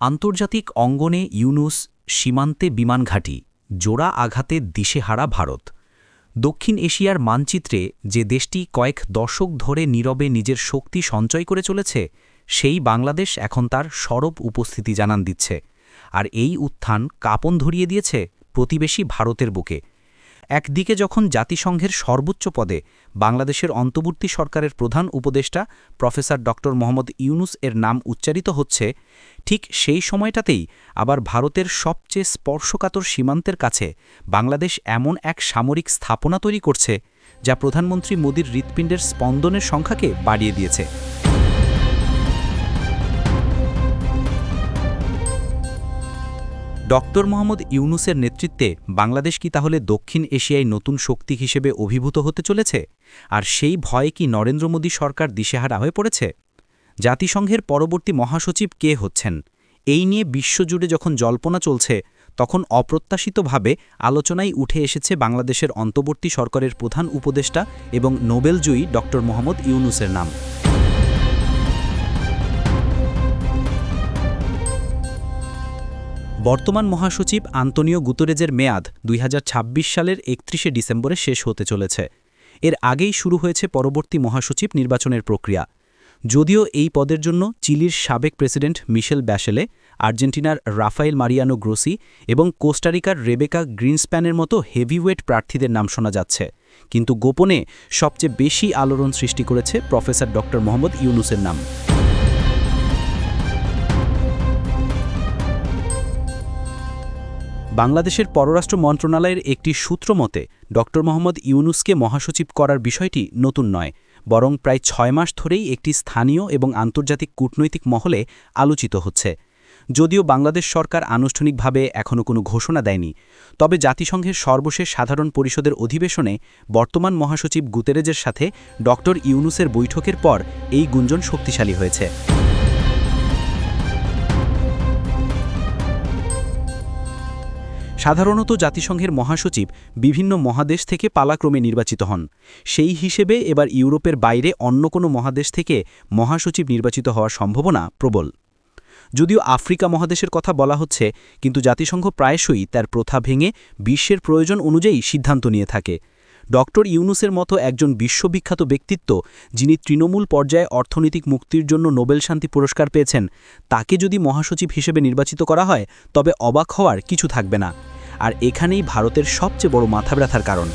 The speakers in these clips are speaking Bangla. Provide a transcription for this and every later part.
আন্তর্জাতিক অঙ্গনে ইউনুস সীমান্তে বিমানঘাঁটি জোড়া আঘাতে দিশেহারা ভারত। দক্ষিণ এশিয়ার মানচিত্রে যে দেশটি কয়েক দশক ধরে নীরবে নিজের শক্তি সঞ্চয় করে চলেছে, সেই বাংলাদেশ এখন তার সরব উপস্থিতি জানান দিচ্ছে। আর এই উত্থান কাপন ধরিয়ে দিয়েছে প্রতিবেশী ভারতের বুকে। একদিকে যখন জাতিসংঘের সর্বোচ্চ পদে বাংলাদেশের অন্তর্বর্তী সরকারের প্রধান উপদেষ্টা প্রফেসর ড. মোহাম্মদ ইউনুস এর নাম উচ্চারিত হচ্ছে, ঠিক সেই সময়টাতেই আবার ভারতের সবচেয়ে স্পর্শকাতর সীমান্তের কাছে বাংলাদেশ এমন এক সামরিক স্থাপনা তৈরি করছে, যা প্রধানমন্ত্রী মোদীর হৃৎপিণ্ডের স্পন্দনের সংখ্যাকে বাড়িয়ে দিয়েছে। ডক্টর মোহাম্মদ ইউনুসের নেতৃত্বে বাংলাদেশ কি তাহলে দক্ষিণ এশিয়ায় নতুন শক্তি হিসেবে অভিভূত হতে চলেছে? আর সেই ভয়ে কি নরেন্দ্র মোদী সরকার দিশেহারা হয়ে পড়েছে? জাতিসংঘের পরবর্তী মহাসচিব কে হচ্ছেন? এই নিয়ে বিশ্বজুড়ে যখন জল্পনা চলছে, তখন অপ্রত্যাশিতভাবে আলোচনায় উঠে এসেছে বাংলাদেশের অন্তর্বর্তী সরকারের প্রধান উপদেষ্টা এবং নোবেলজয়ী ডক্টর মোহাম্মদ ইউনুসের নাম। বর্তমান মহাসচিব আন্তনিও গুতরেজের মেয়াদ দুই হাজার ছাব্বিশ সালের একত্রিশে ডিসেম্বরে শেষ হতে চলেছে। এর আগেই শুরু হয়েছে পরবর্তী মহাসচিব নির্বাচনের প্রক্রিয়া। যদিও এই পদের জন্য চিলির সাবেক প্রেসিডেন্ট মিশেল ব্যাশেলে, আর্জেন্টিনার রাফায়েল মারিয়ানো গ্রোসি এবং কোস্টারিকার রেবেকা গ্রিনস্প্যানের মতো হেভিওয়েট প্রার্থীদের নাম শোনা যাচ্ছে। কিন্তু গোপনে সবচেয়ে বেশি আলোড়ন সৃষ্টি করেছে প্রফেসর ড মোহাম্মদ ইউনুসের নাম। বাংলাদেশের পররাষ্ট্র মন্ত্রণালয়ের একটি সূত্র মতে ড মোহাম্মদ ইউনুসকে মহাসচিব করার বিষয়টি নতুন নয়, বরং প্রায় ছয় মাস ধরেই একটি স্থানীয় এবং আন্তর্জাতিক কূটনৈতিক মহলে আলোচিত হচ্ছে। যদিও বাংলাদেশ সরকার আনুষ্ঠানিকভাবে এখনও কোনো ঘোষণা দেয়নি, তবে জাতিসংঘের সর্বশেষ সাধারণ পরিষদের অধিবেশনে বর্তমান মহাসচিব গুতেরেজের সাথে ড ইউনুসের বৈঠকের পর এই গুঞ্জন শক্তিশালী হয়েছে। সাধারণত জাতিসংঘের মহাসচিব বিভিন্ন মহাদেশ থেকে পালাক্রমে নির্বাচিত হন। সেই হিসেবে এবার ইউরোপের বাইরে অন্য কোনো মহাদেশ থেকে মহাসচিব নির্বাচিত হওয়ার সম্ভাবনা প্রবল। যদিও আফ্রিকা মহাদেশের কথা বলা হচ্ছে, কিন্তু জাতিসংঘ প্রায়শই তার প্রথা ভেঙে বিশ্বের প্রয়োজন অনুযায়ী সিদ্ধান্ত নিয়ে থাকে। ডক্টর ইউনুসের মতো একজন বিশ্ববিখ্যাত ব্যক্তিত্ব, যিনি তৃণমূল পর্যায়ে অর্থনৈতিক মুক্তির জন্য নোবেল শান্তি পুরস্কার পেয়েছেন, তাকে যদি মহাসচিব হিসেবে নির্বাচিত করা হয়, তবে অবাক হওয়ার কিছু থাকবে না। আর এখানেই ভারতের সবচেয়ে বড় মাথা ব্যথার কারণ।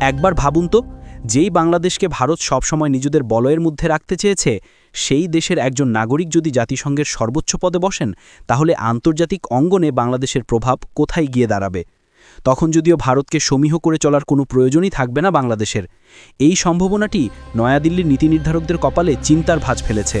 একবার ভাবুন তো, যেই বাংলাদেশকে ভারত সবসময় নিজেদের বলয়ের মধ্যে রাখতে চেয়েছে, সেই দেশের একজন নাগরিক যদি জাতিসংঘের সর্বোচ্চ পদে বসেন, তাহলে আন্তর্জাতিক অঙ্গনে বাংলাদেশের প্রভাব কোথায় গিয়ে দাঁড়াবে? তখন যদিও ভারতকে সমীহ করে চলার কোনো প্রয়োজনই থাকবে না বাংলাদেশের। এই সম্ভাবনাটি নয়াদিল্লির নীতি নির্ধারকদের কপালে চিন্তার ভাঁজ ফেলেছে।